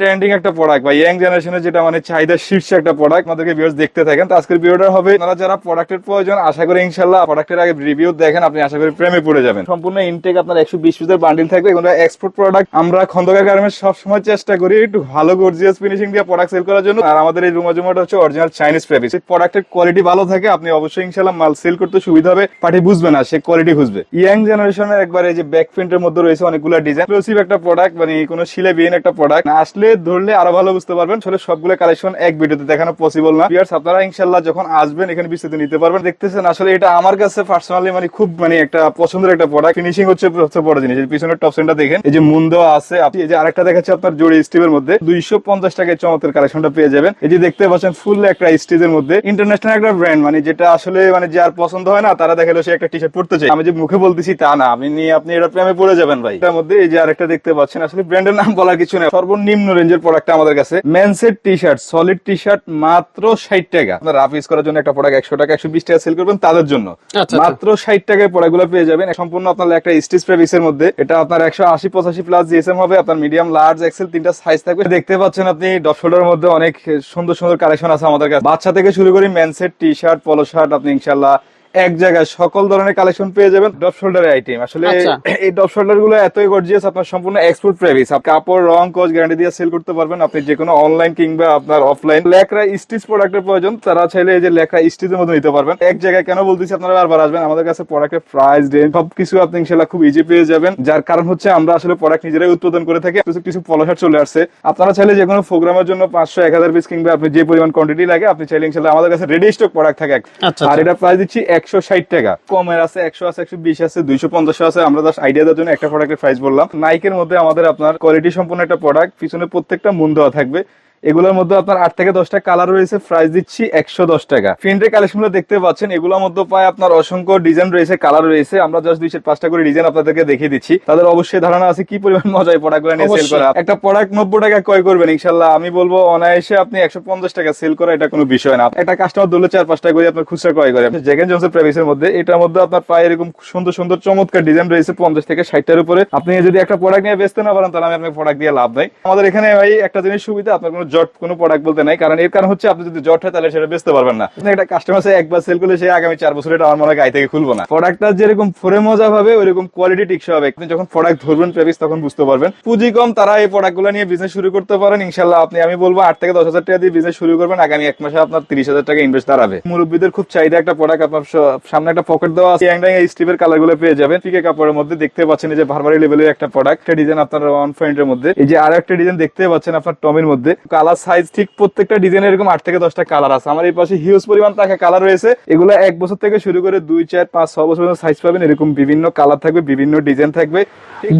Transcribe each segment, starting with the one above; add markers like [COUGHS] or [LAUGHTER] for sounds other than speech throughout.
Trending একটা product বা young জেনারেশনের যেটা মানে চাহিদা শীর্ষে একটা প্রোডাক্ট আমাদেরকে ভিউয়ার্স দেখতে থাকেন। তো আজকের ভিডিওটা হবে আপনারা যারা প্রোডাক্টের প্রয়োজন, আশা করি ইনশাল্লাহ প্রোডাক্টের আগে রিভিউ দেখেন, আপনি আশা করি প্রেমে পড়ে যাবেন। সম্পূর্ণ ইনটেক আপনার একশো বিশ পিসের বান্ডিল থাকবে, এগুলো এক্সপোর্ট প্রোডাক্ট আমরা খন্দকার গার্মেন্টস সবসময় চেষ্টা করি একটু ভালো গর্জিয়াস ফিনিশিং দিয়ে প্রোডাক্ট সেল করার জন্য। আর আমাদের এই রুমা জুমাটা হচ্ছে অরিজিনাল চাইনিজ ফেব্রিক প্রোডাক্টের কোয়ালিটি ভালো থাকে, আপনি অবশ্যই ইনশাল্লাহ মাল সেল করতে সুবিধা হবে। পার্টি বুঝবে না, সে কোয়ালিটি বুঝবে ইয়াং জেনারেশনের একবার এই যে ব্যাক প্রিন্টের মধ্যে রয়েছে অনেকগুলো ডিজাইন একটা প্রোডাক্ট মানে কোনো শিলে বিহীন একটা প্রোডাক্ট আসলে ধরলে আরও ভালো বুঝতে পারবেন। আসলে সবগুলো কালেকশন এক ভিডিওতে দেখানো পসিবল না। ভিউয়ার্স আপনারা ইনশাল্লাহ যখন আসবেন, এখানে বিস্তারিত নিতে পারবেন। দেখতেছেন, আসলে এটা আমার কাছে পার্সোনালি মানে খুব মানে একটা পছন্দের একটা প্রোডাক্ট ফিনিশিং হচ্ছে সবচেয়ে বড় জিনিস। পিছনের টপ সেন্টার দেখেন। এই যে মুন দেওয়া আছে, আপনি এই যে আরেকটা দেখাচ্ছে আপনার জড়ি স্টিভের মধ্যে। দুইশো পঞ্চাশ টাকায় চমৎকার কালেকশনটা পেয়ে যাবেন। এই যে দেখতে পাচ্ছেন ফুল একটা স্টিজের মধ্যে। ইন্টারন্যাশনাল একটা ব্র্যান্ড মানে যেটা আসলে মানে যার পছন্দ হয় না, তারা দেখাল সে একটা টি শার্ট পড়তে চাই আমি যে মুখে বলতেছি তা না। আপনি নিয়ে আপনি এটা প্রেমে পড়ে যাবেন ভাই। এটার মধ্যে এই যে আরেকটা দেখতে পাচ্ছেন, আসলে ব্র্যান্ডের নাম বলার কিছু নেই। সর্বনিম্ন রেঞ্জের প্রোডাক্ট আমাদের কাছে। মেন্সের T shirt solid T shirt মাত্র ষাট টাকা। আপনার রাফ ইউজ করার জন্য একটা প্রোডাক্ট একশো টাকা একশো বিশ টাকা সেল করবেন তাদের জন্য। আচ্ছা। মাত্র ষাট টাকায় প্রোডাক্টগুলো পেয়ে যাবেন। সম্পূর্ণ আপনার একটা স্টিচ ফেব্রিক্সের মধ্যে। এটা আপনার একশো আশি পঁচাশি প্লাস জিএসএম হবে। আপনার মিডিয়াম লার্জ এক্সেল তিনটা সাইজ থাকবে। দেখতে পাচ্ছেন আপনি ডপ শোল্ডার মধ্যে অনেক সুন্দর সুন্দর কালেকশন আছে আমাদের কাছে। বাচ্চা থেকে শুরু করে মেন্সের টি শার্ট পলো শার্ট আপনি ইনশাল্লাহ এক জায়গায় সকল ধরনের কালেকশন পেয়ে যাবেন ডপ শোল্ডারের আইটেম আসলে আচ্ছা। এই ডপ শোল্ডারগুলো এতই গর্জিয়াস আপনার সম্পূর্ণ এক্সপোর্ট প্রাইস কাপড় রং কোচ গ্যারান্টি দিয়ে সেল করতে পারবেন। আপনি যে কোনো অনলাইন কিংবা আপনার অফলাইন লেকরা স্টিচ প্রোডাক্টের প্রয়োজন তারা চাইলে এই যে লেকরা স্টিচের মধ্যে নিতে পারবেন। এক জায়গায় কেন বলতেছি আপনারা বারবার আসবেন। আমাদের কাছে প্রোডাক্টের প্রাইস রেঞ্জ সবকিছু আপনি ইনশাল্লাহ খুব ইজি পেয়ে যাবেন। যার কারণ হচ্ছে আমরা আসলে প্রোডাক্ট নিজেরাই উৎপাদন করে থাকি কিছু কিছু পলসার চলে আসছে। আপনারা চাইলে যে কোনো প্রোগ্রামের জন্য পাঁচশো এক হাজার পিস কিংবা আপনি যে পরিমাণ কোয়ান্টিটি লাগে আপনি চাইলে ইনশাল্লাহ আমাদের কাছে রেডি স্টক প্রোডাক্ট থাকে আচ্ছা, আর আচ্ছা। এটা প্রাইস দিচ্ছি একশো ষাট টাকা। কমের আছে, একশো আছে, একশো বিশ আছে, দুইশো পঞ্চাশ আছে। আমরা জাস্ট আইডিয়া দেওয়ার জন্য একটা প্রোডাক্টের প্রাইস বললাম। নাইকের মধ্যে আমাদের আপনার কোয়ালিটি সম্পূর্ণ একটা প্রোডাক্ট পিছনে প্রত্যেকটা মন দেওয়া থাকবে। এগুলোর মধ্যে আপনার আট থেকে দশটা কালার রয়েছে। প্রাইস দিচ্ছি একশো দশ টাকা। প্রিন্টের কালেকশন দেখতে পাচ্ছেন এগুলোর মধ্যে পায় আপনার অসংখ্য ডিজাইন রয়েছে কালার রয়েছে। আমরা জাস্ট দুইশো পাঁচটা করে ডিজাইন আপনাদেরকে দেখিয়ে দিচ্ছি। তাদের অবশ্যই ধারণা আছে কি পরিমাণ [LAUGHS] মজা এই প্রোডাক্টগুলো নিয়ে সেল করা। একটা প্রোডাক্ট নব্বই টাকা ক্রয় করবেন ইনশাল্লাহ আমি বলব অনায়াসে আপনি একশো পঞ্চাশ টাকা সেল করা এটা কোনো বিষয় না। একটা কাস্টমার ধরলে চার পাঁচটা করে আপনার খুচরা ক্রয় করে। জেকেন জনসের প্রাইসের মধ্যে এটার মধ্যে আপনার পায়ে এরকম সুন্দর সুন্দর চমৎকার ডিজাইন রয়েছে পঞ্চাশ থেকে ষাটটার উপরে। আপনি যদি একটা প্রোডাক্ট নিয়ে বেচতে না পারেন তাহলে আমি আপনাকে প্রোডাক্ট দিয়ে লাভ নাই। আমাদের এখানে ভাই একটা জিনিস সুবিধা আপনার কোনো জট কোনো প্রোডাক্ট বলতে নাই, কারণ এর কারণ হচ্ছে আপনি যদি জট হয় তাহলে সেটা বেচতে পারবেন না। একটা কাস্টমার সে একবার সেল করলে সে আগামী চার বছর এটা আমার মনে হয় থেকে খুলবো না। প্রোডাক্টটা যেরকম ফোরে মজা হবে ওইরকম কোয়ালিটি টিকসই হবে। আপনি যখন প্রোডাক্ট ধরবেন প্রেবিস তখন বুঝতে পারবেন। পুঁজি কম, তারা এই প্রোডাক্টগুলো নিয়ে বিজনেস শুরু করতে পারেন। ইনশাল্লাহ আপনি, আমি বলব আট থেকে দশ হাজার টাকা দিয়ে বিজনেস শুরু করবেন। আগামী এক মাসে আপনার তিরিশ হাজার টাকা ইনভেস্ট দাঁড়াবে। মুরব্বীদের খুব চাহিদা একটা প্রোডাক্ট আপনার সামনে একটা পকেট দেওয়া আছে। এই স্টিভের কালারগুলো পেয়ে যাবেন। পিকে কাপড়ের মধ্যে দেখতে পাচ্ছেন যে ভারবারি লেভেলের একটা প্রোডাক্ট ডিজাইন আপনার ওয়ান পয়েন্টের মধ্যে। এই যে আর একটা ডিজাইন দেখতে পাচ্ছেন আপনার টমের মধ্যে। কালার সাইজ ঠিক প্রত্যেকটা ডিজাইন এরকম আট থেকে দশটা কালার আছে। আমার এই পাশে হিউজ পরিমাণ টাকা কালার রয়েছে। এগুলো এক বছর থেকে শুরু করে দুই, চার, পাঁচ, ছ বছর সাইজ পাবেন। এরকম বিভিন্ন কালার থাকবে, বিভিন্ন ডিজাইন থাকবে।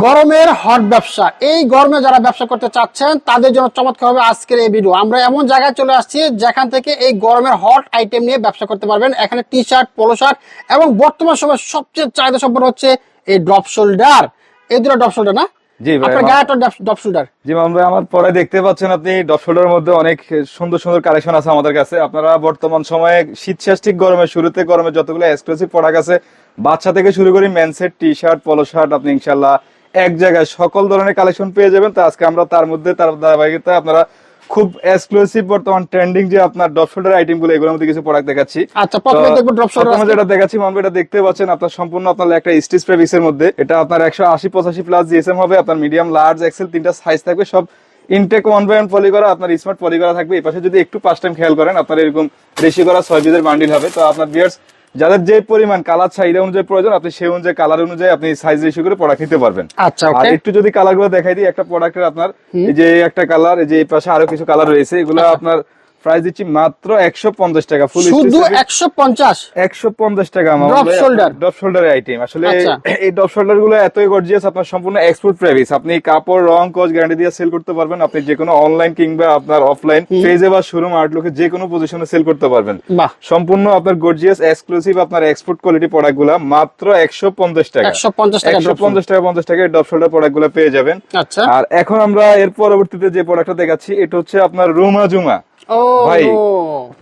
গরমের হট ব্যবসা। এই গরমে যারা ব্যবসা করতে চাচ্ছেন, তাদের জন্য চমৎকার হবে আজকের এই ভিডিও আমরা এমন জায়গায় চলে আসছি যেখান থেকে এই গরমের হট আইটেম নিয়ে ব্যবসা করতে পারবেন। এখানে টি শার্ট পোলো শার্ট এবং বর্তমান সময় সবচেয়ে চাহিদা সম্পন্ন হচ্ছে এই ড্রপ শোল্ডার এই দুটো ড্রপ শোল্ডার না? জি ভাই, আপনার আমার- গায়ে ড্রপ জি মামুন ভাই আমার পরে দেখতে পাচ্ছেন আপনি ডপ শোল্ডারের মধ্যে অনেক সুন্দর সুন্দর কালেকশন আছে আমাদের কাছে। আপনারা বর্তমান সময়ে শীত শেষ ঠিক গরমের শুরুতে গরমে যতগুলো এক্সক্লুসিভ প্রোডাক্ট আছে বাচ্চা থেকে শুরু করে মেন্সের টি শার্ট পলো শার্ট আপনি ইনশাল্লাহ এক জায়গায় সকল ধরনের কালেকশন পেয়ে যাবেন। তো আজকে আমরা তার মধ্যে তার ধারাবাহিকতা আপনারা খুব এক্সক্লুসিভ বর্তমান ট্রেন্ডিং যে আপনার ডপ শোল্ডার আইটেমগুলো এগুলোর মধ্যে কিছু প্রোডাক্ট দেখাচ্ছি। আচ্ছা প্রথমে দেখব ড্রপ শোল্ডার যেটা দেখাচ্ছি এটা দেখতে পাচ্ছেন আপনার সম্পূর্ণ আপনার একটা স্টিচ ফেব্রিক্সের মধ্যে। এটা আপনার একশো আশি পঁচাশি প্লাস জিএসএম হবে আপনার মিডিয়াম লার্জ এক্সেল তিনটা সাইজ থাকবে সব intact one by one poly করা আপনার স্মার্ট পলি করা থাকবে। এই পাশে যদি একটু পাঁচ টাইম খেয়াল করেন আপনার এরকম রেশি করা ছয় পিসের বান্ডিল হবে। তো আপনার বিয়ার্স যাদের যে পরিমাণ কালার চাহিদা অনুযায়ী প্রয়োজন আপনি সেই অনুযায়ী কালার অনুযায়ী আপনি সাইজ রেশিও করে প্রোডাক্ট নিতে পারবেন। আচ্ছা আর একটু যদি কালারগুলো দেখাই দিই একটা প্রোডাক্টের আপনার এই যে একটা কালার এই যে পাশে আরও কিছু কালার রয়েছে এগুলো আপনার প্রাইস দিচ্ছি মাত্র একশো পঞ্চাশ টাকা ফুল শুধু একশো পঞ্চাশ? একশো পঞ্চাশ টাকা Drop shoulder? ড্রপ শোল্ডারের আইটেম আসলে আচ্ছা। এই ড্রপ শোল্ডারগুলো এতই গর্জিয়াস আপনার সম্পূর্ণ এক্সপোর্ট প্রাইস আপনি কাপড় রং কোচ গ্যারান্টি দিয়ে সেল করতে পারবেন। আপনি যে কোনো অনলাইন কিংবা আপনার অফলাইন পেজে বা শোরুম আউটলুকে যে কোনো পজিশনে সেল করতে পারবেন। সম্পূর্ণ আপনার গর্জিয়াস এক্সক্লুসিভ আপনার এক্সপোর্ট কোয়ালিটি প্রোডাক্টগুলা মাত্র একশো পঞ্চাশ টাকা। একশো পঞ্চাশ টাকা একশো drop পঞ্চাশ টাকা পঞ্চাশ টাকা ড্রপ শোল্ডার প্রোডাক্টগুলো পেয়ে যাবেন। আচ্ছা। আর এখন আমরা এর পরবর্তীতে যে প্রোডাক্টটা দেখাচ্ছি এটা হচ্ছে আপনার রুমা জুমা। ভাই,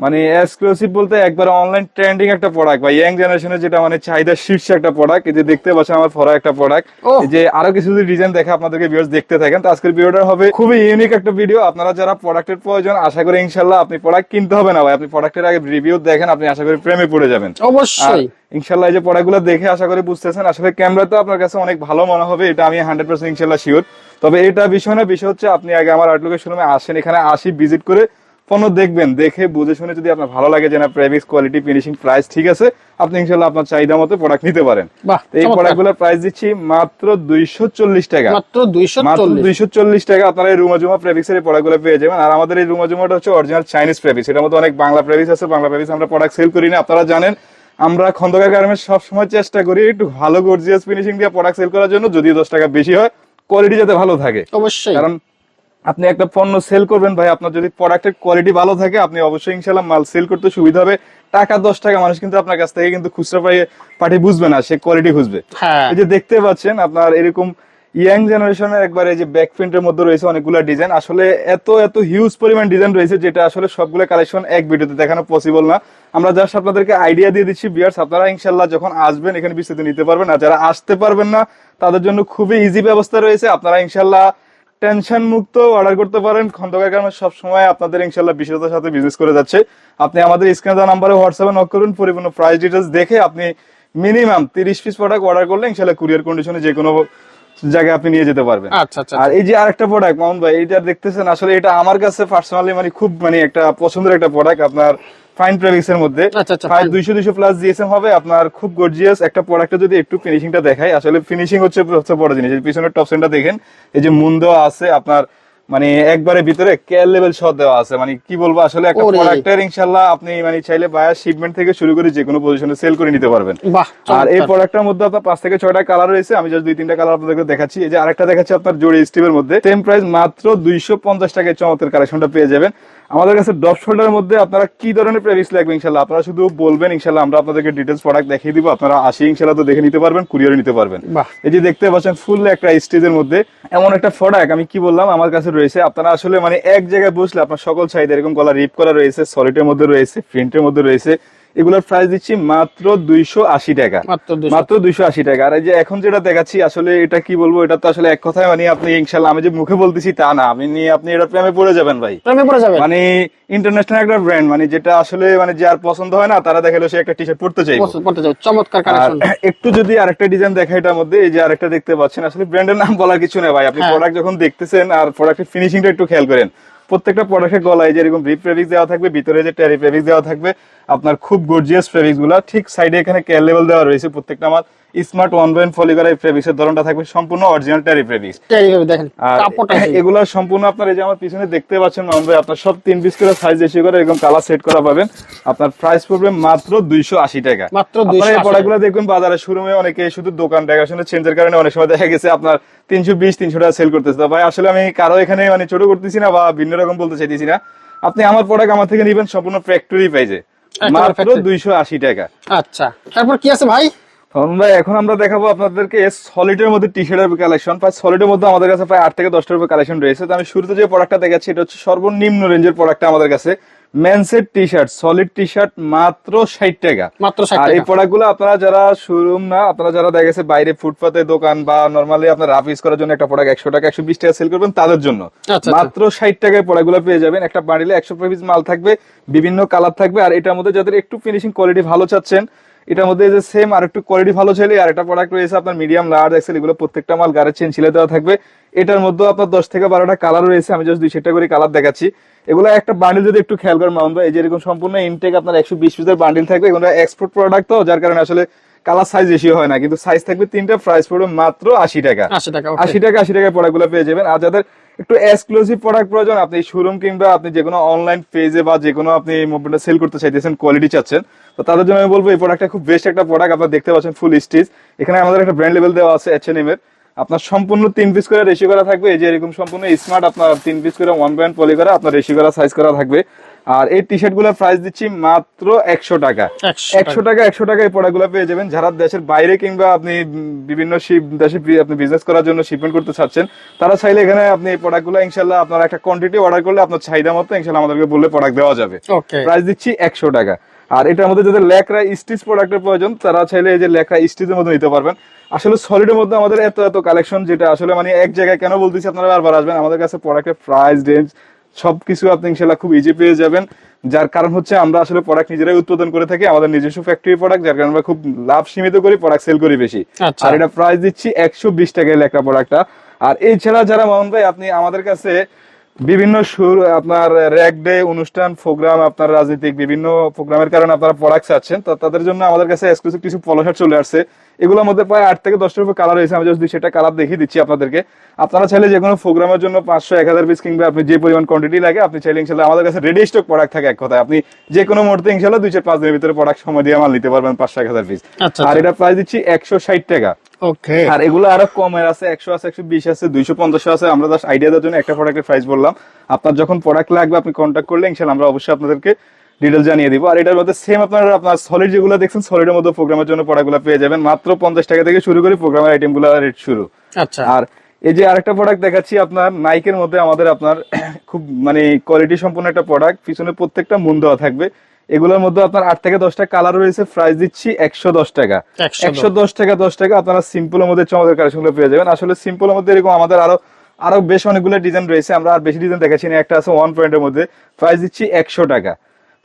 মানে এক্সক্লুসিভ বলতে একবার অনলাইন ট্রেন্ডিং একটা প্রোডাক্ট ইয়াং জেনারেশনের যেটা মানে চাহিদা শীর্ষে একটা প্রোডাক্ট এই যে দেখতে পাচ্ছেন আমার ফরা একটা প্রোডাক্ট যে আরও কিছু যদি ডিজাইন দেখে আপনাদেরকে ভিউয়ার্স দেখতে থাকেন তো আজকের ভিডিওটা হবে খুবই ইউনিক একটা ভিডিও আপনারা যারা প্রোডাক্টের প্রয়োজন আশা করি ইনশাল্লাহ আপনি প্রোডাক্ট কিনতে হবে না ভাই আপনি প্রোডাক্টের আগে রিভিউ দেখেন আপনি আশা করি প্রেমে পড়ে যাবেন। অবশ্যই। ইনশাল্লাহ এই যে প্রোডাক্টগুলো দেখে আশা করি বুঝতেছেন আসলে ক্যামেরা তো আপনার কাছে অনেক ভালো মনে হবে এটা আমি হান্ড্রেড পার্সেন্ট ইনশাল্লাহ শিওর তবে এটা বিষয় না বিষয় হচ্ছে আপনি আগে আমার আউটলুকের শোরুমে আসেন এখানে আসি ভিজিট করে পণ্য দেখবেন দেখে বুঝে শুনে যদি আপনার ভালো লাগে যে না প্রেমিক্স কোয়ালিটি ফিনিশিং প্রাইস ঠিক আছে আপনি ইনশাল্লাহ আপনার চাহিদা মতো প্রোডাক্ট নিতে পারেন। এই। প্রোডাক্টগুলোর প্রাইস দিচ্ছি মাত্র দুইশো চল্লিশ টাকা। মাত্র দুইশো চল্লিশ। টাকা আপনারা এই রুমাজুমা প্রেভিক্স এর প্রোডাক্টগুলো পেয়ে যাবেন। আর আমাদের এই রুমাজুমাটা হচ্ছে অরিজিনাল চাইনিজ প্রেভিক্স এটার মধ্যে অনেক বাংলা প্রেভিক্স আছে বাংলা প্রেভিক্স আমরা প্রোডাক্ট সেল করি না আপনারা জানেন। আমরা খন্দকার গার্মেন্টস সবসময় চেষ্টা করি একটু ভালো গর্জিয়াস ফিনিশিং দিয়ে প্রোডাক্ট সেল করার জন্য যদি দশ টাকা বেশি হয় কোয়ালিটি যাতে ভালো থাকে। অবশ্যই। কারণ আপনি একটা পণ্য সেল করবেন ভাই আপনার যদি প্রোডাক্টের কোয়ালিটি ভালো থাকে আপনি অবশ্যই ইনশাল্লাহ মাল সেল করতে সুবিধা হবে। টাকা দশ টাকা মানুষ কিন্তু আপনার কাছ থেকে কিন্তু খুচরা পাই পার্টি বুঝবে না সে কোয়ালিটি খুঁজবে। হ্যাঁ। এই যে দেখতে পাচ্ছেন আপনার এরকম ইয়াং জেনারেশনের একবার এই যে ব্যাক প্রিন্টের মধ্যে রয়েছে অনেকগুলো ডিজাইন আসলে এত এত হিউজ পরিমাণ ডিজাইন রয়েছে যেটা আসলে সবগুলো কালেকশন এক ভিডিওতে দেখানো পসিবল না। আমরা জাস্ট আপনাদেরকে আইডিয়া দিয়ে দিচ্ছি বিয়ার্স আপনারা ইনশাল্লাহ যখন আসবেন এখানে বিস্তারিত নিতে পারবেন। আর যারা আসতে পারবেন না তাদের জন্য খুবই ইজি ব্যবস্থা রয়েছে। আপনারা ইনশাল্লাহ টেনশন মুক্ত অর্ডার করতে পারেন। খন্দকার কারণে সব সময় আপনাদের ইনশাল্লাহ বিশেষতার সাথে বিজনেস করে যাচ্ছে। আপনি আমাদের স্ক্রিনে দেওয়া নাম্বারে হোয়াটসঅ্যাপে নক করুন পরিপূর্ণ প্রাইস ডিটেলস দেখে আপনি মিনিমাম তিরিশ পিস প্রোডাক্ট অর্ডার করলে ইনশাল্লাহ কুরিয়ার কন্ডিশনে যে কোনো জায়গায় আপনি নিয়ে যেতে পারবেন। আচ্ছা আচ্ছা আর এই যে আরেকটা প্রোডাক্ট মামুন ভাই এটা দেখতেছেন আসলে এটা আমার কাছে পার্সোনালি মানে খুব মানে একটা পছন্দের একটা প্রোডাক্ট আপনার ফাইন এর মধ্যে। আচ্ছা, আচ্ছা। দুইশো দুইশো প্লাস জিএসএম হবে। আপনার খুব গর্জিয়াস একটা প্রোডাক্টে যদি একটু ফিনিশিংটা দেখাই আসলে ফিনিশিং হচ্ছে সবচেয়ে বড় জিনিস। পিছনের টপ সেন্টার দেখেন এই যে আছে আপনার মানে একবারে ভিতরে কেয়ার লেভেল শট দেওয়া আছে। মানে কি বলব আসলে একটা প্রোডাক্টের ইনশাল্লাহ আপনি মানে চাইলে বায়ার শিপমেন্ট থেকে শুরু করে যে কোনো পজিশনে সেল করে নিতে পারবেন। আর এই চমৎকার। প্রোডাক্টটার মধ্যে আপনার পাঁচ থেকে ছয়টা কালার রয়েছে। আমি জাস্ট দুই তিনটা কালার আপনাদেরকে দেখাচ্ছি। এই যে আরেকটা দেখাচ্ছি আপনার জড়ি স্টিভের মধ্যে। সেম প্রাইস মাত্র দুইশো পঞ্চাশ টাকায় চমৎকার কালেকশনটা পেয়ে যাবেন। আমাদের কাছে ডপ শোল্ডারের মধ্যে আপনারা কি ধরনের প্রাইস লাগবে ইনশাল্লাহ আপনারা শুধু বলবেন ইনশাল্লাহ আমরা আপনাদেরকে ডিটেলস প্রোডাক্ট দেখিয়ে দিব। আপনারা আসি ইনশাল্লাহ তো দেখে নিতে পারবেন কুরিয়ারে নিতে পারবেন। এই যে দেখতে পাচ্ছেন ফুল একটা স্টেজের মধ্যে এমন একটা প্রোডাক্ট আমি কি বললাম আমার কাছে রয়েছে। আপনারা আসলে মানে এক জায়গায় বসলে আপনার সকল চাহিদা এরকম গলা রিপ করা রয়েছে সলিডের মধ্যে রয়েছে প্রিন্টের মধ্যে রয়েছে। এগুলোর প্রাইস দিচ্ছি মাত্র দুইশো আশি টাকা। মাত্র দুইশো আশি। টাকা। আর এই যে এখন যেটা দেখাচ্ছি আসলে এটা কি বলব এটা তো আসলে এক কথায় মানে আপনি ইনশাল্লাহ আমি যে মুখে বলতেছি তা না। আমি নিয়ে আপনি এটা প্রেমে পড়ে যাবেন ভাই। প্রেমে পড়ে যাবে মানে ইন্টারন্যাশনাল একটা ব্র্যান্ড মানে যেটা আসলে মানে যার পছন্দ হয় না তারা দেখাল সে একটা টি শার্ট পড়তে করতে চমৎকার কালেকশন একটু যদি আরেকটা ডিজাইন দেখা এটার মধ্যে এই যে আরেকটা দেখতে পাচ্ছেন আসলে ব্র্যান্ডের নাম বলার কিছু নেই ভাই। আপনি হ্যাঁ। প্রোডাক্ট যখন দেখতেছেন আর প্রোডাক্টের ফিনিশিংটা একটু খেয়াল করেন প্রত্যেকটা প্রোডাক্টের গলায় যেরকম রিপ ফেব্রিক্স দেওয়া থাকবে, ভিতরে যে ট্যারি ফেব্রিক্স দেওয়া থাকবে, আপনার খুব গর্জিয়াস ফেব্রিক্সগুলা, ঠিক সাইডে এখানে কেয়ার লেভেল দেওয়া রয়েছে প্রত্যেকটা আমার স্মার্ট ওয়ান পয়েন্ট প্রেভিক্স এর ধরনটা থাকবে সম্পূর্ণ অরিজিনাল ট্যারি ভাবে দেখেন আর কাপড়টা সম্পূর্ণ আপনার এই যে আমার পিছনে দেখতে পাচ্ছেন মামুন ভাই আপনার সব তিন পিস করে সাইজ এসে করে এরকম কালার সেট করা পাবেন। আপনার প্রাইস পড়বে মাত্র দুইশো আশি টাকা। মাত্র আপনারা এই 280 প্রোডাক্টগুলো দেখবেন বাজারে শুরুমে অনেকে শুধু দোকান দেখাশোনা চেঞ্জের কারণে অনেক সময় দেখা গেছে আপনার তিনশো বিশ তিনশো টাকা সেল করতেছে। ভাই আসলে আমি কারও এখানে মানে ছোট করতেছি না বা ভিন্ন রকম বলতে চাইতেছি না। আপনি আমার প্রোডাক্ট আমার থেকে নিবেন সম্পূর্ণ ফ্যাক্টরি পাইজে মাত্র। দুইশো আশি টাকা। আচ্ছা তারপর কি আছে ভাই? তখন ভাই এখন আমরা দেখাবো আপনাদেরকে সলিডের মধ্যে টি শার্টের কালেকশন প্রায় সলিডের মধ্যে আমাদের কাছে প্রায় আট থেকে দশটার উপর কালেকশন রয়েছে। তো আমি শুরুতে যে প্রোডাক্টটা দেখাচ্ছি এটা হচ্ছে সর্বনিম্ন রেঞ্জের প্রোডাক্টটা আমাদের কাছে। মেন্সের T shirt solid T shirt মাত্র ষাট টাকা। মাত্র আর এই আপনারা যারা শোরুম না আপনারা যারা দেখা গেছে বাইরে ফুটপাতে দোকান বা নর্মালি আপনার ইউজ করার জন্য একটা প্রোডাক্ট একশো টাকা একশো বিশ টাকা সেল করবেন তাদের জন্য। আচ্ছা। মাত্র ষাট টাকায় প্রোডাক্টগুলো পেয়ে যাবেন। একটা বান্ডিলে একশো পিস মাল থাকবে বিভিন্ন কালার থাকবে। আর এটার মধ্যে যাদের একটু ফিনিশিং কোয়ালিটি ভালো চাচ্ছেন এটার মধ্যে যে সেম আর একটু কোয়ালিটি ভালো ছিল, আর একটা প্রোডাক্ট রয়েছে আপনার মিডিয়াম লার্জ এক্সেল এগুলো প্রত্যেকটা মাল গাড়ি চেন ছিলে দেওয়া থাকবে। এটার মধ্যে আপনার দশ থেকে বারোটা কালার রয়েছে, আমি জাস্ট দুই সেটা করে কালার দেখাচ্ছি। এগুলো একটা বান্ডিল যদি একটু খেয়াল করেন মাউন্ট এই যেরকম সম্পূর্ণ ইনটেক আপনার একশো বিশ পিসের বান্ডিল থাকবে, এগুলো এক্সপোর্ট প্রোডাক্ট তো, যার কারণে আসলে কালার সাইজ বেশি হয় না কিন্তু সাইজ থাকবে তিনটা প্রাইস পড়বে মাত্র আশি টাকা। আশি টাকা আশি টাকা আশি টাকায় প্রোডাক্টগুলো পেয়ে যাবেন। আর যাদের একটু এক্সক্লুসিভ প্রোডাক্ট প্রয়োজন আপনি শোরুম কিংবা আপনি যে কোনো অনলাইন পেজে বা যে কোনো আপনি মোবাইলটা সেল করতে চাইতেছেন কোয়ালিটি চাচ্ছেন তো তাদের জন্য আমি বলব এই প্রোডাক্টটা খুব বেস্ট একটা প্রোডাক্ট আপনারা দেখতে পাচ্ছেন ফুল স্টিচ এখানে আমাদের একটা ব্র্যান্ড লেভেল দেওয়া আছে এইচ এর। আপনার সম্পূর্ণ তিন পিস করে রেশি করা থাকবে। এই যে এরকম সম্পূর্ণ স্মার্ট আপনার তিন পিস করে ওয়ান পয়েন্ট পলি করা আপনার রেশি করা সাইজ করা থাকবে। আর এই টি শার্টগুলোর প্রাইস দিচ্ছি মাত্র একশো টাকা। একশো টাকা। একশো টাকা এই প্রোডাক্ট পেয়ে যাবেন। যারা দেশের বাইরে কিংবা আপনি বিভিন্ন শিপ দেশে আপনি বিজনেস করার জন্য শিপমেন্ট করতে চাচ্ছেন তারা চাইলে এখানে আপনি এই প্রোডাক্টগুলো ইনশাল্লাহ আপনার একটা কোয়ান্টিটি অর্ডার করলে আপনার চাহিদা মতো ইনশাল্লাহ আমাদেরকে বললে প্রোডাক্ট দেওয়া যাবে। প্রাইস দিচ্ছি একশো টাকা। আর এটার মধ্যে যাদের লেকরা স্টিচ প্রোডাক্টের প্রয়োজন তারা চাইলে এই যে লেকরা স্টিচের মধ্যে নিতে পারবেন। আসলে সলিডের মধ্যে আমাদের এত এত কালেকশন যেটা আসলে মানে এক জায়গায় কেন বলতেছি আপনারা বারবার আসবেন আমাদের কাছে প্রোডাক্টের প্রাইস রেঞ্জ সবকিছু আপনি ইনশাল্লাহ খুব ইজি পেয়ে যাবেন। যার কারণ হচ্ছে আমরা আসলে প্রোডাক্ট নিজেরাই উৎপাদন করে থাকি আমাদের নিজস্ব ফ্যাক্টরি প্রোডাক্ট যার কারণে আমরা খুব লাভ সীমিত করি প্রোডাক্ট সেল করি বেশি। আচ্ছা। আর এটা প্রাইস দিচ্ছি একশো বিশ টাকা লেখা প্রোডাক্টটা আর এছাড়া ছাড়া যারা মোহন ভাই আপনি আমাদের কাছে বিভিন্ন সুর আপনার র্যাক ডে অনুষ্ঠান প্রোগ্রাম আপনার রাজনৈতিক বিভিন্ন প্রোগ্রামের কারণে আপনারা প্রোডাক্ট চাচ্ছেন। তো তাদের জন্য আমাদের কাছে এক্সক্লুসিভ কিছু পলসার চলে আসছে। এগুলোর মধ্যে প্রায় আট থেকে দশটার উপর কালার রয়েছে। আমি জাস্ট সেটা কালার দেখিয়ে দিচ্ছি আপনাদেরকে। আপনারা চাইলে যে কোনো প্রোগ্রামের জন্য পাঁচশো এক হাজার পিস কিংবা আপনি যে পরিমাণ কোয়ান্টিটি লাগে আপনি চাইলে ইনশাল্লাহ আমাদের কাছে রেডি স্টক প্রোডাক্ট থাকে এক কথায়। আপনি যে কোনো মুহূর্তে ইনশাল্লাহ দুই চার পাঁচ দিনের ভিতরে প্রোডাক্ট সময় দিয়ে মাল নিতে পারবেন পাঁচশো এক হাজার পিস আচ্ছা, আর আচ্ছা। এটা প্রাইস দিচ্ছি একশো ষাট টাকা। ওকে আর এগুলো আরও কমের আছে একশো আছে একশো বিশ আছে দুইশো পঞ্চাশ আছে। আমরা জাস্ট আইডিয়া দেওয়ার জন্য একটা প্রোডাক্টের প্রাইস বললাম। আপনার যখন প্রোডাক্ট লাগবে আপনি কন্ট্যাক্ট করলে ইনশাল্লাহ আমরা অবশ্যই আপনাদেরকে ডিটেল জানিয়ে দিব। আর এটার মধ্যে সেম আপনার আপনার সলিড যেগুলো দেখছেন সলিডের মধ্যে প্রোগ্রামের জন্য প্রোডাক্টগুলো পেয়ে যাবেন। মাত্র পঞ্চাশ টাকা থেকে শুরু করে প্রোগ্রামের আইটেমগুলো রেট শুরু। আচ্ছা। আর এই যে আরেকটা প্রোডাক্ট দেখাচ্ছি আপনার নাইকের মধ্যে আমাদের আপনার [COUGHS] খুব মানে কোয়ালিটি সম্পূর্ণ একটা প্রোডাক্ট পিছনে প্রত্যেকটা মন দেওয়া থাকবে। এগুলোর মধ্যে আপনার আট থেকে দশটা কালার রয়েছে প্রাইস দিচ্ছি একশো দশ টাকা। একশো দশ। টাকা দশ টাকা আপনারা সিম্পলের মধ্যে চমৎকার কালেকশন পেয়ে যাবেন। আসলে সিম্পলের মধ্যে এরকম আমাদের আরও আরও বেশ অনেকগুলো ডিজাইন রয়েছে আমরা আর বেশি ডিজাইন দেখাচ্ছি না একটা আছে ওয়ান পয়েন্টের মধ্যে। প্রাইস দিচ্ছি একশো টাকা।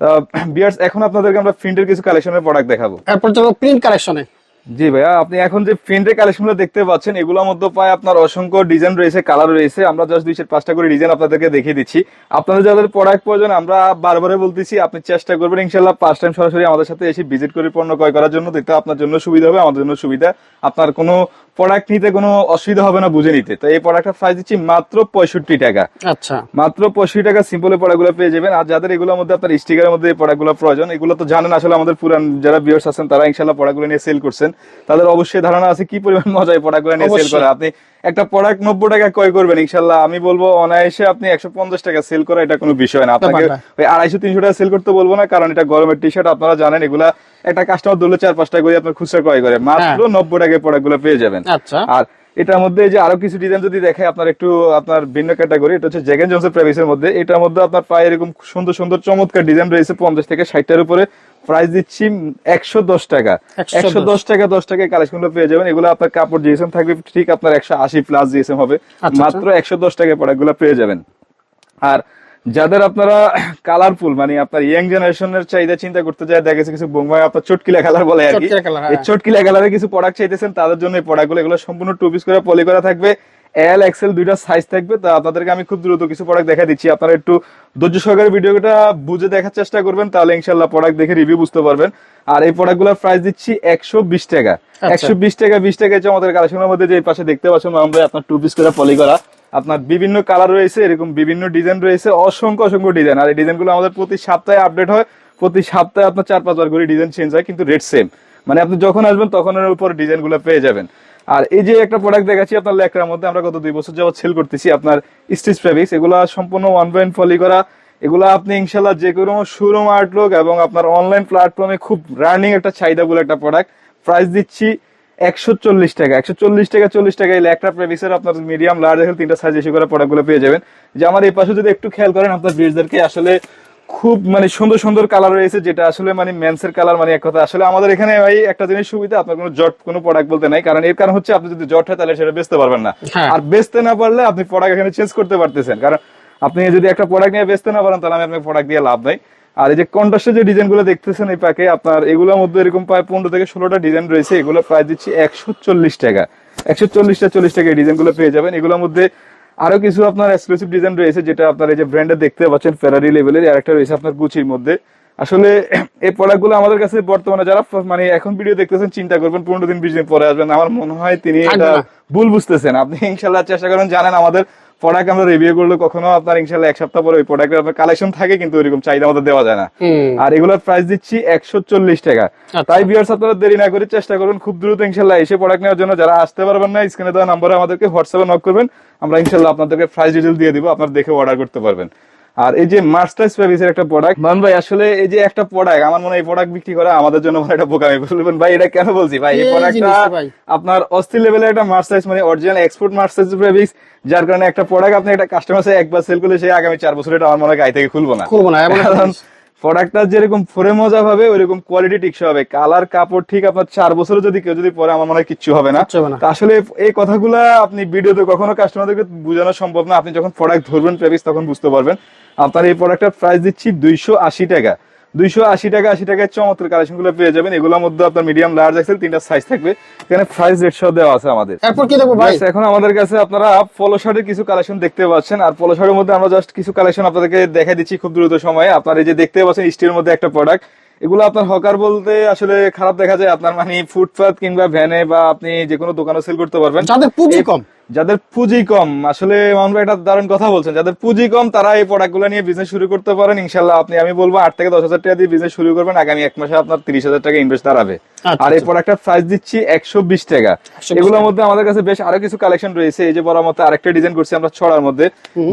তা [CLEARS THROAT] বিয়ার্স এখন আপনাদেরকে আমরা প্রিন্টের কিছু কালেকশনের প্রোডাক্ট দেখাবো। এরপর যাব প্রিন্ট কালেকশনে জি ভাইয়া, আপনি এখন যে প্রিন্টের কালেকশনগুলো দেখতে পাচ্ছেন, এগুলোর মধ্যে পায় আপনার অসংখ্য ডিজাইন রয়েছে কালার রয়েছে। আমরা জাস্ট দুই পাঁচটা করে ডিজাইন আপনাদেরকে দেখিয়ে দিচ্ছি। আপনাদের যাদের প্রোডাক্ট প্রয়োজন, আমরা বারবারে বলতেছি, আপনি চেষ্টা করবেন ইনশাল্লাহ পাঁচ টাইম সরাসরি আমাদের সাথে এসে ভিজিট করে পণ্য ক্রয় করার জন্য। দেখতে আপনার জন্য সুবিধা হবে, আমাদের জন্য সুবিধা। আপনার কোনো প্রোডাক্ট নিতে কোনো অসুবিধা হবে না বুঝে নিতে। তো এই প্রোডাক্টটা প্রাইস দিচ্ছি মাত্র পঁয়ষট্টি টাকা। আচ্ছা। মাত্র পঁয়ষট্টি টাকা সিম্পল প্রোডাক্টগুলো পেয়ে যাবেন। আর যাদের এগুলোর মধ্যে আপনার স্টিকারের মধ্যে এই প্রোডাক্টগুলো প্রয়োজন এগুলো তো জানেন আসলে আমাদের পুরান যারা বিয়ার্স আছেন তারা ইনশাল্লাহ প্রোডাক্টগুলো নিয়ে সেল করছেন। তাদের অবশ্যই ধারণা আছে কি পরিমাণ মজা এই প্রোডাক্টগুলো নিয়ে সেল করা। আপনি একটা প্রোডাক্ট নব্বই টাকা ক্রয় করবেন ইনশাল্লাহ। আমি বলব অনায়াসে আপনি একশো পঞ্চাশ টাকা সেল করা এটা কোনো বিষয় না। আপনাকে ওই আড়াইশো তিনশো টাকা সেল করতে বলব না কারণ এটা গরমের টি শার্ট আপনারা জানেন এগুলা একটা কাস্টমার ধরলে চার পাঁচটা টাকা করে আপনার খুচরা ক্রয় করে। মাত্র নব্বই টাকায় প্রোডাক্টগুলো পেয়ে যাবেন। আচ্ছা। আর এটার মধ্যে যে আরও কিছু ডিজাইন যদি দেখে আপনার একটু আপনার ভিন্ন ক্যাটাগরি এটা হচ্ছে জেগেন জনসের প্রাইসের মধ্যে। এটার মধ্যে আপনার প্রায় এরকম সুন্দর সুন্দর চমৎকার ডিজাইন রয়েছে পঞ্চাশ থেকে ষাটটার উপরে। প্রাইস দিচ্ছি একশো দশ টাকা। একশো দশ। টাকা দশ টাকা কালেকশনগুলো পেয়ে যাবেন। এগুলো আপনার কাপড় জিএসএম থাকবে ঠিক আপনার একশো আশি প্লাস জিএসএম হবে। আচ্ছা। মাত্র একশো দশ টাকা প্রোডাক্টগুলো পেয়ে যাবেন। আর যাদের আপনারা কালারফুল মানে আপনার ইয়াং জেনারেশনের চাহিদা চিন্তা করতে যায় দেখা গেছে কিছু বোম্বাই আপনার চটকিলা কালার বলে আর কি। চটকিলা হ্যাঁ। কালারের কিছু প্রোডাক্ট চাইতেছেন তাদের জন্য এই প্রোডাক্টগুলো এগুলো সম্পূর্ণ টু পিস করে পলি করা থাকবে। এল এক্সেল দুইটা সাইজ থাকবে তো আপনাদেরকে আমি খুব দ্রুত কিছু প্রোডাক্ট দেখা দিচ্ছি। আপনারা একটু ধৈর্য সহকারে ভিডিওটা বুঝে দেখার চেষ্টা করবেন তাহলে ইনশাল্লাহ প্রোডাক্ট দেখে রিভিউ বুঝতে পারবেন। আর এই প্রোডাক্টগুলোর প্রাইস দিচ্ছি একশো বিশ টাকা। আচ্ছা। একশো বিশ টাকা বিশ টাকা আমাদের কালেকশনের মধ্যে যে পাশে দেখতে পাচ্ছেন আমরা আপনার টু পিস করে পলি করা। আপনার বিভিন্ন কালার রয়েছে, এরকম বিভিন্ন ডিজাইন রয়েছে, অসংখ্য অসংখ্য ডিজাইন আর এই ডিজাইনগুলো আমাদের প্রতি সপ্তাহে আপডেট হয়, প্রতি সপ্তাহে আপনার চার পাঁচবার করে ডিজাইন চেঞ্জ হয়, কিন্তু রেট সেম মানে আপনি যখন আসবেন, তখন এর উপর ডিজাইনগুলো পেয়ে যাবেন। আর এই যে একটা প্রোডাক্ট দেখাচ্ছি আপনার লেখার মধ্যে, আমরা গত দুই বছর যাবত সেল করতেছি আপনার স্টিচ ফেব্রিক্স এগুলো সম্পূর্ণ ওয়ান পয়েন্ট ফলি করা। এগুলো আপনি ইনশাল্লাহ যে কোনো শোরুম আউটলুক এবং আপনার অনলাইন প্ল্যাটফর্মে খুব রানিং একটা চাহিদা বলে একটা প্রোডাক্ট প্রাইস দিচ্ছি একশো চল্লিশ টাকা একশো চল্লিশ টাকা চল্লিশ টাকা এই ল্যাকটা আপনার মিডিয়াম লার্জ এখানে তিনটা সাইজ এসে করে প্রোডাক্টগুলো পেয়ে যাবেন। যে আমার এই পাশে যদি একটু খেয়াল করেন আপনার আসলে খুব মানে সুন্দর সুন্দর কালার রয়েছে যেটা আসলে মানে মেন্সের কালার মানে এক কথা। আসলে আমাদের এখানে ভাই একটা জিনিস সুবিধা আপনার কোনো জট কোনো প্রোডাক্ট বলতে নাই। কারণ এর কারণ হচ্ছে আপনি যদি জট হয় তাহলে সেটা বেচতে পারবেন না। হ্যাঁ। আর বেচতে না পারলে আপনি প্রোডাক্ট এখানে চেঞ্জ করতে পারতেছেন। কারণ আপনি যদি একটা প্রোডাক্ট নিয়ে বেচতে না পারেন তাহলে আমি আপনাকে প্রোডাক্ট দিয়ে লাভ নাই। আর এই যে কন্ট্রাস্টের যে ডিজাইনগুলো দেখতেছেন এই প্যাকে আপনার এগুলোর মধ্যে এরকম প্রায় পনেরো থেকে ষোলোটা ডিজাইন রয়েছে। এগুলো প্রায় দিচ্ছি একশো চল্লিশ টাকা। একশো চল্লিশটা চল্লিশ টাকা এই ডিজাইনগুলো পেয়ে যাবেন। এগুলোর মধ্যে আরও কিছু আপনার এক্সক্লুসিভ ডিজাইন রয়েছে যেটা আপনার এই যে ব্র্যান্ডে দেখতে পাচ্ছেন ফেরারি লেভেলের আর একটা রয়েছে আপনার গুচির মধ্যে। আসলে এই প্রোডাক্টগুলো আমাদের কাছে বর্তমানে যারা মানে এখন ভিডিও দেখতেছেন চিন্তা করবেন পনেরো দিন বিশ দিন পরে আসবেন। আমার মনে হয় তিনি এটা ভুল বুঝতেছেন। আপনি ইনশাল্লাহ চেষ্টা করেন জানেন আমাদের প্রোডাক্ট আমরা রিভিউ করলে কখনো আপনার ইনশাল্লাহ এক সপ্তাহ পরে ওই প্রোডাক্টের আপনার কালেকশন থাকে কিন্তু ওইরকম চাহিদা আমাদের দেওয়া যায় না। আর এগুলোর প্রাইস দিচ্ছি একশো চল্লিশ টাকা। আচ্ছা। তাই বিয়ার্স আপনারা দেরি না করে চেষ্টা করুন খুব দ্রুত ইনশাল্লাহ এসে প্রোডাক্ট নেওয়ার জন্য। যারা আসতে পারবেন না স্ক্রিনে দেওয়া নাম্বারে আমাদেরকে হোয়াটসঅ্যাপে নক করবেন। আমরা ইনশাল্লাহ আপনাদেরকে প্রাইস ডিটেল দিয়ে দিব আপনারা দেখে অর্ডার করতে পারবেন। আর এই যে মাস্টার ফেব্রিক্সের একটা প্রোডাক্ট মান ভাই আসলে এই যে একটা প্রোডাক্ট আমার মনে হয় এই প্রোডাক্ট বিক্রি করা আমাদের জন্য একটা বোকামি বলবেন। ভাই এটা কেন বলছি? ভাই এই প্রোডাক্টটা আপনার অস্থির লেভেলের একটা মাস্টার মানে অরিজিনাল এক্সপোর্ট মাস্টার ফেব্রিক্স যার কারণে একটা প্রোডাক্ট আপনি একটা কাস্টমার একবার সেল করলে সে আগামী চার বছর এটা আমার মনে হয় গাই থেকে খুলবো না। খুলবো না, প্রোডাক্টটা যেরকম ফোরে মজা হবে ওইরকম কোয়ালিটি টিকসই হবে। কালার কাপড় ঠিক আপনার চার বছরে যদি কেউ যদি পরে আমার মনে হয় কিচ্ছু হবে না। আসলে এই কথাগুলো আপনি ভিডিওতে কখনো কাস্টমারদেরকে বোঝানো সম্ভব না। আপনি যখন প্রোডাক্ট ধরবেন প্রেভিস তখন বুঝতে পারবেন। আপনার এই প্রোডাক্টটার প্রাইস দিচ্ছি দুইশো আশি টাকা। দুইশো আশি টাকা আশি টাকায় চমৎকার কালেকশনগুলো পেয়ে যাবেন। এগুলোর মধ্যে আপনার মিডিয়াম লার্জ এক্সেল তিনটা সাইজ থাকবে। এখানে প্রাইস রেট সহ দেওয়া আছে আমাদের। এরপর কি দেখব ভাই? এখন আমাদের কাছে আপনারা পলো শার্টের কিছু কালেকশন দেখতে পাচ্ছেন। আর পলো শার্টের মধ্যে আমরা জাস্ট কিছু কালেকশন আপনাদেরকে দেখা দিচ্ছি খুব দ্রুত সময়ে। আপনারা এই যে দেখতে পাচ্ছেন স্টিলের মধ্যে একটা প্রোডাক্ট এগুলো আপনার হকার বলতে আসলে খারাপ দেখা যায়। আপনার মানে ফুটপাথ কিংবা ভ্যানে বা আপনি যে কোনো দোকানে সেল করতে পারবেন। যাদের পুঁজি কম। যাদের পুঁজি কম আসলে মামুন ভাই এটা দারুণ কথা বলছেন যাদের পুঁজি কম তারা এই প্রোডাক্টগুলো নিয়ে বিজনেস শুরু করতে পারেন। ইনশাল্লাহ আপনি আমি বলব আট থেকে দশ হাজার টাকা দিয়ে বিজনেস শুরু করবেন আগামী এক মাসে আপনার তিরিশ হাজার টাকা ইনভেস্ট দাঁড়াবে। আচ্ছা, আর এই আচ্ছা। প্রোডাক্টের প্রাইস দিচ্ছি একশো বিশ টাকা। 120 এগুলোর মধ্যে আমাদের কাছে বেশ আরও কিছু কালেকশন রয়েছে। এই যে বড় মতো আরেকটা ডিজাইন করছি আমরা ছড়ার মধ্যে।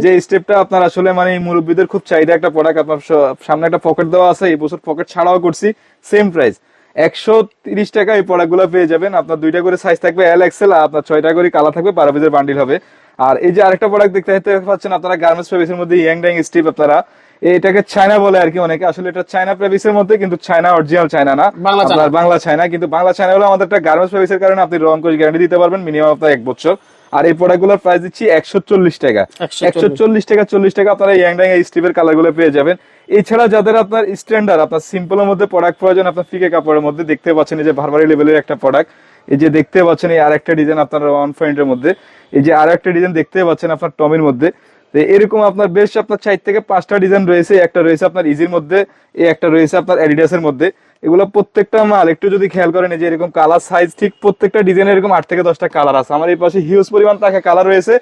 যে স্টেপটা আপনার আসলে মানে মুরব্বীদের খুব চাহিদা একটা প্রোডাক্ট আপনার সামনে একটা পকেট দেওয়া আছে এই বছর পকেট ছাড়াও করছি সেম প্রাইস একশো তিরিশ টাকা এই প্রোডাক্ট পেয়ে যাবেন। আপনার দুইটা করে সাইজ থাকবে এল এক্সেল আর আপনার ছয়টা করে কালার থাকবে পিসের বান্ডিল হবে। আর এই যে আরেকটা প্রোডাক্ট দেখতে দেখতে পাচ্ছেন আপনারা গার্মেন্টস ফেব্রিক্সের মধ্যে ইয়াং ড্যাং স্ট্রিপ আপনারা। এটাকে চায়না বলে আর কি অনেকে। আসলে এটা চায়না ফেব্রিক্সের মধ্যে কিন্তু চায়না অরিজিনাল চায়না না। বাংলা চায়না। আপনার বাংলা চায়না কিন্তু বাংলা চায়না হলো আমাদের একটা গার্মেন্টস ফেব্রিক্সের কারণে আপনি রং কোচ গ্যারান্টি দিতে পারবেন মিনিমাম আপনার এক বছর। আর এই প্রোডাক্টগুলোর প্রাইস দিচ্ছি একশো চল্লিশ টাকা। একশো চল্লিশ। টাকা চল্লিশ টাকা আপনারা ইয়াং ড্যাং স্ট্রিপের কালারগুলো পেয়ে যাবেন। এছাড়া যাদের আপনার স্ট্যান্ডার্ড আপনার সিম্পলের মধ্যে প্রোডাক্ট প্রয়োজন আপনার ফিকে কাপড়ের মধ্যে দেখতে পাচ্ছেন এই যে ভারবারি লেভেলের একটা প্রোডাক্ট এই যে দেখতে পাচ্ছেন এই আরেকটা ডিজাইন আপনার ওয়ান পয়েন্টের মধ্যে। এই যে আরেকটা ডিজাইন দেখতে পাচ্ছেন আপনার টমির মধ্যে। তো এরকম আপনার বেশ আপনার চার থেকে পাঁচটা ডিজাইন রয়েছে। একটা রয়েছে আপনার ইজির মধ্যে এই একটা রয়েছে আপনার অ্যাডিডাস এর মধ্যে। এগুলো প্রত্যেকটা মাল একটু যদি খেয়াল করেন যে এরকম কালার সাইজ ঠিক প্রত্যেকটা ডিজাইনের এরকম আট থেকে দশটা কালার আছে। আমার এই পাশে হিউজ পরিমাণ টাকা কালার রয়েছে।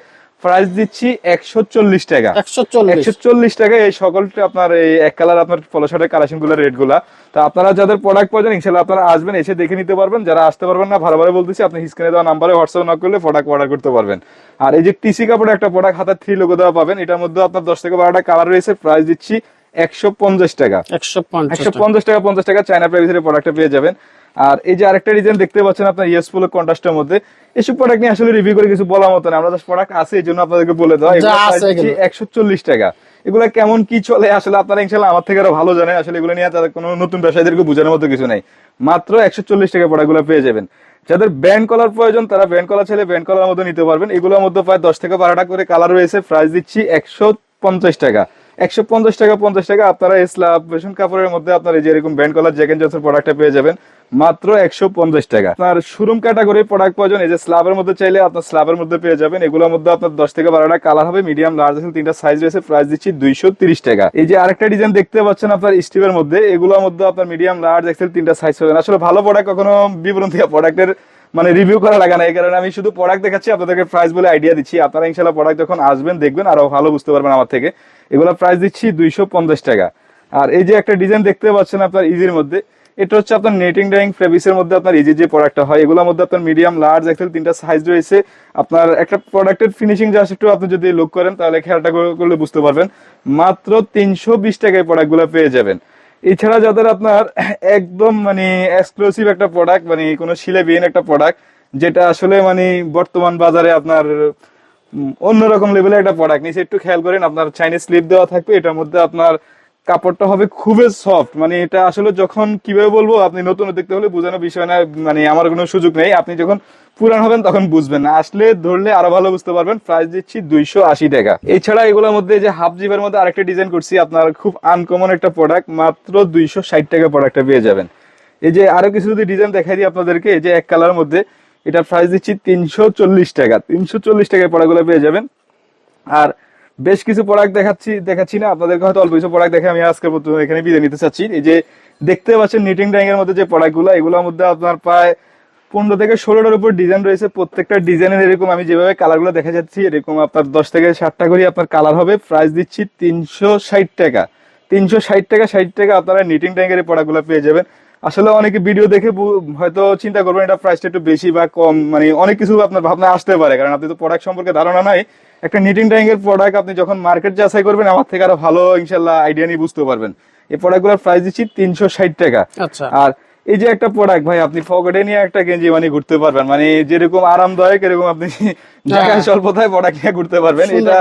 প্রাইস দিচ্ছি একশো চল্লিশ টাকা। একশো চল্লিশ। টাকা এই সকলটা আপনার এই এক কালার আপনার পলশার্টের কালেকশনগুলো রেটগুলা। তো আপনারা যাদের প্রোডাক্ট প্রয়োজন ইনশাল্লাহ আপনারা আসবেন এসে দেখে নিতে পারবেন। যারা আসতে পারবেন না ভালো ভালো বলতেছি আপনি স্ক্রিনে দেওয়া নাম্বারে হোয়াটসঅ্যাপ না করলে প্রোডাক্ট অর্ডার করতে পারবেন। আর এই যে টিসি কাপড়ের একটা প্রোডাক্ট হাতে থ্রি লোগো দেওয়া পাবেন। এটার মধ্যে আপনার দশ থেকে বারোটা কালার রয়েছে। প্রাইস দিচ্ছি একশো পঞ্চাশ টাকা। একশো পঞ্চাশ টাকা। পঞ্চাশ টাকা চায়না প্রাইভেসের প্রোডাক্টটা পেয়ে যাবেন। আর এই যে আরেকটা ডিজাইন দেখতে পাচ্ছেন আপনার ইয়েস ফুল কন্ট্রাস্টের মধ্যে এসব প্রোডাক্ট নিয়ে আসলে রিভিউ করে কিছু বলার মতো না। আমরা জাস্ট প্রোডাক্ট আছে এই জন্য আপনাদেরকে বলে দেওয়া যা আছে এগুলো। একশো চল্লিশ টাকা। এগুলা কেমন কি চলে আসলে আপনারা ইনশাল্লাহ আমার থেকে আরও ভালো জানেন। আসলে এগুলো নিয়ে তাদের কোনো নতুন ব্যবসায়ীদেরকে বোঝানোর মতো কিছু নাই। মাত্র একশো চল্লিশ টাকা প্রোডাক্টগুলো পেয়ে যাবেন। যাদের ব্যান্ড কলার প্রয়োজন তারা ব্যান্ড কলার ছেলে ব্যান্ড কলার মধ্যে নিতে পারবেন। এগুলোর মধ্যে প্রায় দশ থেকে বারোটা করে কালার রয়েছে। প্রাইস দিচ্ছি একশো পঞ্চাশ টাকা। একশো পঞ্চাশ টাকা পঞ্চাশ টাকা আপনারা স্লাব রেশন কাপড়ের মধ্যে আপনার এই যে এরকম ব্যান্ড কলার জ্যাকেট জন্সের প্রোডাক্টটা পেয়ে যাবেন। মাত্র একশো পঞ্চাশ টাকা। আপনার শোরুম ক্যাটাগরি প্রোডাক্ট প্রয়োজন এই যে স্ল্যাবের মধ্যে চাইলে আপনার স্ল্যাবের মধ্যে পেয়ে যাবেন। এগুলোর মধ্যে আপনার দশ থেকে বারোটা কালার হবে। মিডিয়াম লার্জ আছে, তিনটা সাইজ রয়েছে। প্রাইস দিচ্ছি দুইশো তিরিশ টাকা। এই যে আরেকটা ডিজাইন দেখতে পাচ্ছেন আপনার স্টিভের মধ্যে। এগুলোর মধ্যে আপনার মিডিয়াম লার্জ এক্সেল তিনটা সাইজ পাবেন। আসলে ভালো প্রোডাক্ট কখনো বিবরণ থেকে প্রোডাক্টের মানে রিভিউ করা লাগে না। এই কারণে আমি শুধু প্রোডাক্ট দেখাচ্ছি, আপনাদেরকে প্রাইস বলে আইডিয়া দিচ্ছি। আপনারা ইনশাল্লাহ প্রোডাক্ট যখন আসবেন, দেখবেন আরও ভালো বুঝতে পারবেন আমার থেকে। এগুলো প্রাইস দিচ্ছি দুইশো পঞ্চাশ টাকা। আর এই যে একটা ডিজাইন দেখতে পাচ্ছেন আপনার ইজির মধ্যে, এটা হচ্ছে আপনার নেটিং ডাইং ফেব্রিক্সের মধ্যে আপনার ইজি যে প্রোডাক্টটা হয়, এগুলোর মধ্যে আপনার মিডিয়াম লার্জ এক্সেল তিনটা সাইজ রয়েছে। আপনার একটা প্রোডাক্টের ফিনিশিং জাস্ট একটু আপনি যদি লুক করেন, তাহলে খেয়ালটা করলে বুঝতে পারবেন। মাত্র তিনশো বিশ টাকায় প্রোডাক্টগুলো পেয়ে যাবেন। এছাড়া যাদের আপনার একদম মানে এক্সক্লুসিভ একটা প্রোডাক্ট মানে কোনো শিলেবিহীন একটা প্রোডাক্ট যেটা আসলে মানে বর্তমান বাজারে আপনার অন্যরকম লেভেলের একটা প্রোডাক্ট নিচে একটু খেয়াল করেন, আপনার চাইনিজ স্লিপ দেওয়া থাকবে, এটার মধ্যে আপনার কাপড়টা হবে খুবই সফট মানে এটা আসলে যখন কীভাবে বলব, আপনি নতুন দেখতে হলে বোঝানোর বিষয় না মানে আমার কোনো সুযোগ নেই। আপনি যখন পুরান হবেন তখন বুঝবেন আসলে ধরলে আরও ভালো বুঝতে পারবেন। প্রাইস দিচ্ছি দুইশো আশি টাকা। এছাড়া এগুলোর মধ্যে যে হাফ জিপের মধ্যে আরেকটা ডিজাইন করছি, আপনার খুব আনকমন একটা প্রোডাক্ট মাত্র দুইশো ষাট টাকা প্রোডাক্টটা পেয়ে যাবেন। এই যে আরও কিছু যদি ডিজাইন দেখাই দিই আপনাদেরকে, এই যে এক কালার মধ্যে এটা প্রাইস দিচ্ছি তিনশো চল্লিশ টাকা। তিনশো চল্লিশ টাকায় পড়াগুলো পেয়ে যাবেন। আর বেশ কিছু প্রোডাক্ট দেখাচ্ছি দেখাচ্ছি না। আপনাদেরকে হয়তো অল্প কিছু প্রোডাক্ট দেখে আমি আজকের মতো এখানে বিদায় নিতে চাচ্ছি। এই যে দেখতে পাচ্ছেন নিটিং ড্রাইং এর মধ্যে যে প্রোডাক্টগুলো, এগুলোর মধ্যে আপনার প্রায় পনেরো থেকে ষোলোটার উপর ডিজাইন রয়েছে। প্রত্যেকটা ডিজাইনের এরকম আমি যেভাবে কালারগুলো দেখা যাচ্ছি, এরকম আপনার দশ থেকে ষাটটা করে আপনার কালার হবে। প্রাইস দিচ্ছি তিনশো ষাট টাকা। তিনশো ষাট টাকা ষাট টাকা আপনারা নিটিং ট্যাঙ্কের প্রোডাক্টগুলো পেয়ে যাবেন। আসলে অনেকে ভিডিও দেখে হয়তো চিন্তা করবেন এটা প্রাইসটা একটু বেশি বা কম মানে অনেক কিছু আপনার ভাবনা আসতে পারে। কারণ আপনি তো প্রোডাক্ট সম্পর্কে ধারণা নাই। একটা নিটিং এর প্রোডাক্ট আপনি যখন মার্কেট যাচাই করবেন আমার থেকে আরও ভালো ইনশাল্লাহ আইডিয়া নিয়ে বুঝতে পারবেন। এই প্রোডাক্টগুলোর প্রাইস দিচ্ছি তিনশো ষাট টাকা। আচ্ছা। আর এই যে একটা প্রোডাক্ট ভাই আপনি পকেটে নিয়ে একটা গেঞ্জি মানে ঘুরতে পারবেন। মানে যেরকম আরামদায়ক এরকম আপনি জায়গায় স্বল্পতায় প্রোডাক্ট নিয়ে ঘুরতে পারবেন। হ্যাঁ। এটা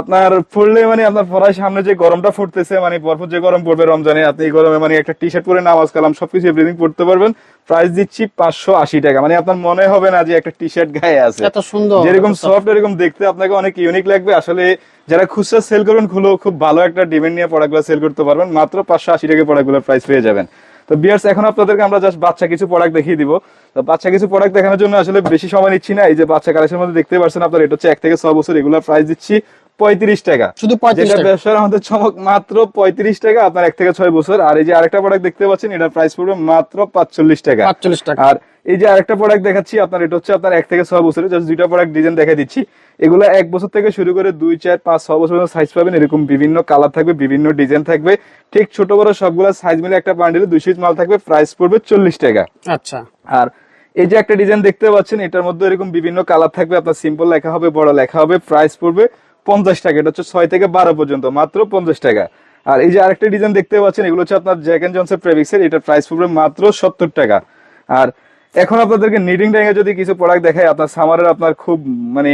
আপনার পড়লে মানে আপনার পড়ার সামনে যে গরমটা ফুটতেছে মানে ভরপুর যে গরম পড়বে রমজানে আপনি এই গরমে মানে একটা টি শার্ট পরে নামাজ কালাম সবকিছু এভরিথিং পড়তে পারবেন। প্রাইস দিচ্ছি পাঁচশো আশি টাকা। মানে আপনার মনে হবে না যে একটা টি শার্ট গায়ে আছে। এত সুন্দর যেরকম সফট এরকম দেখতে আপনাকে অনেক ইউনিক লাগবে। আসলে যারা খুচরা সেল করবেন খুলো খুব ভালো একটা ডিমান্ড নিয়ে প্রোডাক্টগুলো সেল করতে পারবেন। মাত্র পাঁচশো আশি টাকা প্রোডাক্টগুলোর প্রাইস পেয়ে যাবেন। তো বিয়ার্স, এখন আপনাদেরকে আমরা জাস্ট বাচ্চা কিছু প্রোডাক্ট দেখিয়ে দিব। তো বাচ্চা কিছু প্রোডাক্ট দেখানোর জন্য আসলে বেশি সময় নিচ্ছি না। এই যে বাচ্চা কালেকশন মধ্যে দেখতে পাচ্ছেন আপনার, এটা হচ্ছে এক থেকে ছয় বছর রেগুলার প্রাইস দিচ্ছি। পঁয়ত্রিশ টাকা। শুধু 35 যেটা ব্যবসার আমাদের চমক মাত্র পঁয়ত্রিশ টাকা আপনার এক থেকে ছয় বছর। আর এই যে আরেকটা প্রোডাক্ট দেখতে পাচ্ছেন এটার প্রাইস পড়বে মাত্র পাঁচচল্লিশ টাকা। পাঁচচল্লিশ টাকা। আর এই যে আরেকটা প্রোডাক্ট দেখাচ্ছি আপনার এটা হচ্ছে আপনার এক থেকে ছয় বছরের জাস্ট দুইটা প্রোডাক্ট ডিজাইন দেখা দিচ্ছি। এগুলো এক বছর থেকে শুরু করে দুই চার পাঁচ ছয় বছর পর্যন্ত সাইজ পাবেন। এরকম বিভিন্ন কালার থাকবে বিভিন্ন ডিজাইন থাকবে। ঠিক ছোট বড় সবগুলো সাইজ মিলে একটা বান্ডিলে দুই মাল থাকবে প্রাইস পড়বে চল্লিশ টাকা। আচ্ছা। আর এই যে একটা ডিজাইন দেখতে পাচ্ছেন এটার মধ্যে এরকম বিভিন্ন কালার থাকবে। আপনার সিম্পল লেখা হবে বড় লেখা হবে প্রাইস পড়বে পঞ্চাশ টাকা, এটা হচ্ছে ছয় থেকে বারো পর্যন্ত, মাত্র পঞ্চাশ টাকা। আর এই যে আরেকটা ডিজাইন দেখতে পাচ্ছেন, এগুলো হচ্ছে আপনার জ্যাক এন্ড জনসের প্রেভিক্সের এটার প্রাইস পড়বে মাত্র সত্তর টাকা। আর এখন আপনাদেরকে নিডিং ড্যাঙ্গে যদি কিছু প্রোডাক্ট দেখায় আপনার সামারের আপনার খুব মানে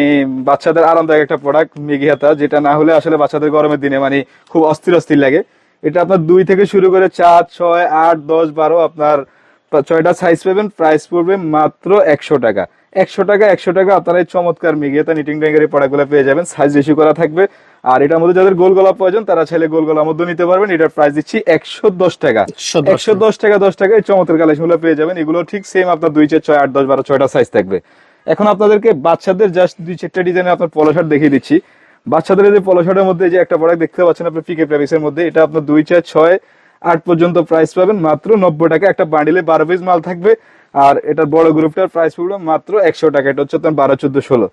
বাচ্চাদের আরামদায়ক একটা প্রোডাক্ট মেগি হাতা, যেটা না হলে আসলে বাচ্চাদের গরমের দিনে মানে খুব অস্থির অস্থির লাগে। এটা আপনার দুই থেকে শুরু করে চার, ছয়, আট, দশ, বারো, আপনার ছয়টা সাইজ পাবেন প্রাইস পড়বে মাত্র একশো টাকা। একশো টাকা একশো টাকা আপনারা এই চমৎকার মিগিয়াতা নিটিং ড্যাঙ্গের এই প্রোডাক্টগুলো পেয়ে যাবেন। সাইজ রেশি করা থাকবে। আর এটার মধ্যে যাদের গোল গলা প্রয়োজন তারা ছেলে গোল গলার মধ্যে নিতে পারবেন। এটার প্রাইস দিচ্ছি একশো দশ টাকা। একশো দশ টাকা। দশ টাকা এই চমৎকার কালেকশনগুলো পেয়ে যাবেন। এগুলো ঠিক সেম আপনার দুই চার ছয় আট দশ বারো ছয়টা সাইজ থাকবে। এখন আপনাদেরকে বাচ্চাদের জাস্ট দুই চারটা ডিজাইনের আপনার পলো শার্ট দেখিয়ে দিচ্ছি। বাচ্চাদের যে পলো শার্টের মধ্যে যে একটা প্রোডাক্ট দেখতে পাচ্ছেন আপনার পিকে প্রাইসের মধ্যে এটা আপনার দুই চার ছয় আট পর্যন্ত প্রাইস পাবেন। মাত্র নব্বই টাকা একটা বান্ডিলে বারো পিস মাল থাকবে। আর এটার বড় গ্রুপটার প্রাইস পড়বে মাত্র একশো টাকা। এটা হচ্ছে আপনার বারো, চোদ্দ, ষোলো।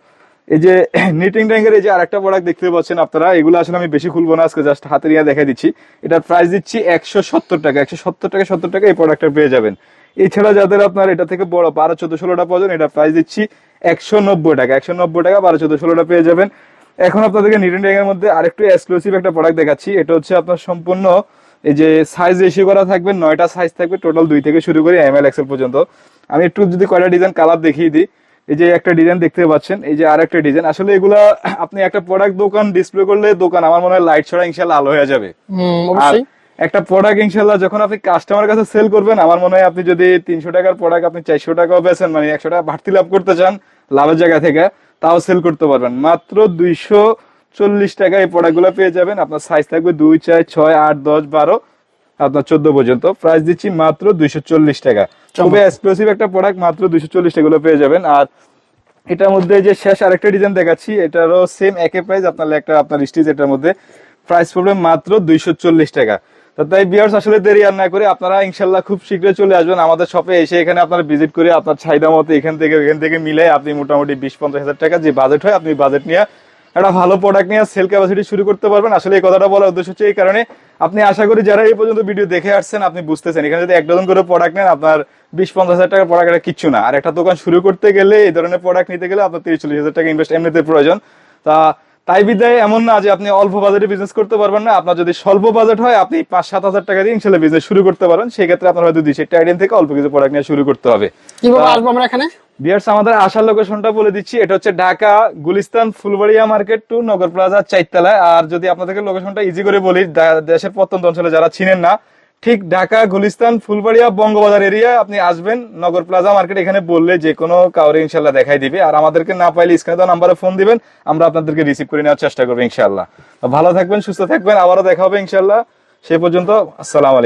এই যে নিটিং ট্যাঙ্গের এই যে আরেকটা প্রোডাক্ট দেখতে পাচ্ছেন আপনারা, এগুলো আসলে আমি বেশি খুলবো না, আজকে জাস্ট হাতে নিয়ে দেখা দিচ্ছি। এটার প্রাইস দিচ্ছি একশো সত্তর টাকা। একশো সত্তর টাকা সত্তর টাকা এই প্রোডাক্টটা পেয়ে যাবেন। এছাড়া যাদের আপনার এটা থেকে বড় বারো, চোদ্দ, ষোলোটা প্রয়োজন এটা প্রাইস দিচ্ছি একশো নব্বই টাকা। একশো নব্বই টাকা, বারো, চোদ্দ, ষোলোটা পেয়ে যাবেন। এখন আপনাদেরকে নিটিং ট্যাঙ্গের মধ্যে আরেকটু এক্সক্লুসিভ একটা প্রোডাক্ট দেখাচ্ছি। এটা হচ্ছে আপনার সম্পূর্ণ এই যে সাইজ রেশিও করা থাকবে নয়টা সাইজ থাকবে টোটাল দুই থেকে শুরু করে এম এল এক্সেল পর্যন্ত। আমি একটু যদি কয়টা ডিজাইন কালার দেখিয়ে দিই এই যে একটা ডিজাইন দেখতে পাচ্ছেন এই যে আর একটা ডিজাইন আসলে এগুলা আপনি একটা প্রোডাক্ট দোকান ডিসপ্লে করলে দোকান আমার মনে হয় লাইট ছড়া ইনশাল্লাহ আলো হয়ে যাবে। আর একটা প্রোডাক্ট ইনশাল্লাহ যখন আপনি কাস্টমার কাছে সেল করবেন আমার মনে হয় আপনি যদি তিনশো টাকার প্রোডাক্ট আপনি চারশো টাকাও বেছেন মানে একশো টাকা বাড়তি লাভ করতে চান লাভের জায়গা থেকে তাও সেল করতে পারবেন। মাত্র দুইশো চল্লিশ টাকা এই প্রোডাক্টগুলো পেয়ে যাবেন। আপনার সাইজ থাকবে দুই চার ছয় আট দশ বারো আপনার চোদ্দ পর্যন্ত। প্রাইস দিচ্ছি মাত্র দুইশো চল্লিশ টাকা। খুবই এক্সক্লুসিভ একটা প্রোডাক্ট মাত্র দুইশো চল্লিশ টাকা পেয়ে যাবেন। আর এটার মধ্যে যে শেষ আরেকটা ডিজাইন দেখাচ্ছি এটারও সেম একই প্রাইস আপনার একটা আপনার স্টিচ এটার মধ্যে। প্রাইস পড়বে মাত্র দুইশো চল্লিশ টাকা। তো তাই বিয়ার্স আসলে দেরি আর না করে আপনারা ইনশাল্লাহ খুব শীঘ্রই চলে আসবেন আমাদের শপে এসে এখানে আপনারা ভিজিট করে আপনার চাহিদা মতো এখান থেকে এখান থেকে মিলে আপনি মোটামুটি বিশ পঞ্চাশ হাজার টাকা যে বাজেট হয় আপনি বাজেট নিয়ে একটা ভালো প্রোডাক্ট নিয়ে সেল ক্যাপাসিটি শুরু করতে পারবেন। আসলে এই কথাটা বলার উদ্দেশ্য হচ্ছে এই কারণে আপনি আশা করি যারা এই পর্যন্ত ভিডিও দেখে আসছেন, আপনি বুঝতেছেন। এখানে যদি এক ডজন করে প্রোডাক্ট নেন, আপনার বিশ পঞ্চাশ হাজার টাকার প্রোডাক্ট কিচ্ছু না। আর একটা দোকান শুরু করতে গেলে এই ধরনের প্রোডাক্ট নিতে গেলে আপনার তিরিশ চল্লিশ হাজার টাকা ইনভেস্ট এমনিতে প্রয়োজন। তা তাই বিদায় এমন না যে আপনি অল্প বাজেটে বিজনেস করতে পারবেন না। আপনার যদি স্বল্প বাজেট হয় আপনি পাঁচ সাত হাজার টাকা দিয়ে ইনশাল্লাহ বিজনেস শুরু করতে পারেন। সেক্ষেত্রে আপনার হয়তো দুই চারটা আইটেম থেকে অল্প কিছু প্রোডাক্ট নিয়ে শুরু করতে হবে। কীভাবে আসব আমরা এখানে? বিয়ার্স আমাদের আসার লোকেশনটা বলে দিচ্ছি। এটা হচ্ছে Dhaka Gulistan Fulbaria market to Nagar Plaza চাইতলায় আর যদি আপনাদেরকে লোকেশনটা ইজি করে বলি দেশের প্রত্যন্ত অঞ্চলে যারা চিনেন না ঠিক ঢাকা, গুলিস্তান, ফুলবাড়িয়া, বঙ্গবাজার এরিয়া আপনি আসবেন। নগর প্লাজা মার্কেট এখানে বললে যে কোনো কাউরে ইনশাল্লাহ দেখাই দিবে। আর আমাদেরকে না পাইলে স্ক্রিনে দেওয়া নাম্বারে ফোন দিবেন, আমরা আপনাদেরকে রিসিভ করে নেওয়ার চেষ্টা করব ইনশাল্লাহ। ভালো থাকবেন, সুস্থ থাকবেন, আবারও দেখা হবে ইনশাল্লাহ। সে পর্যন্ত, আসসালাম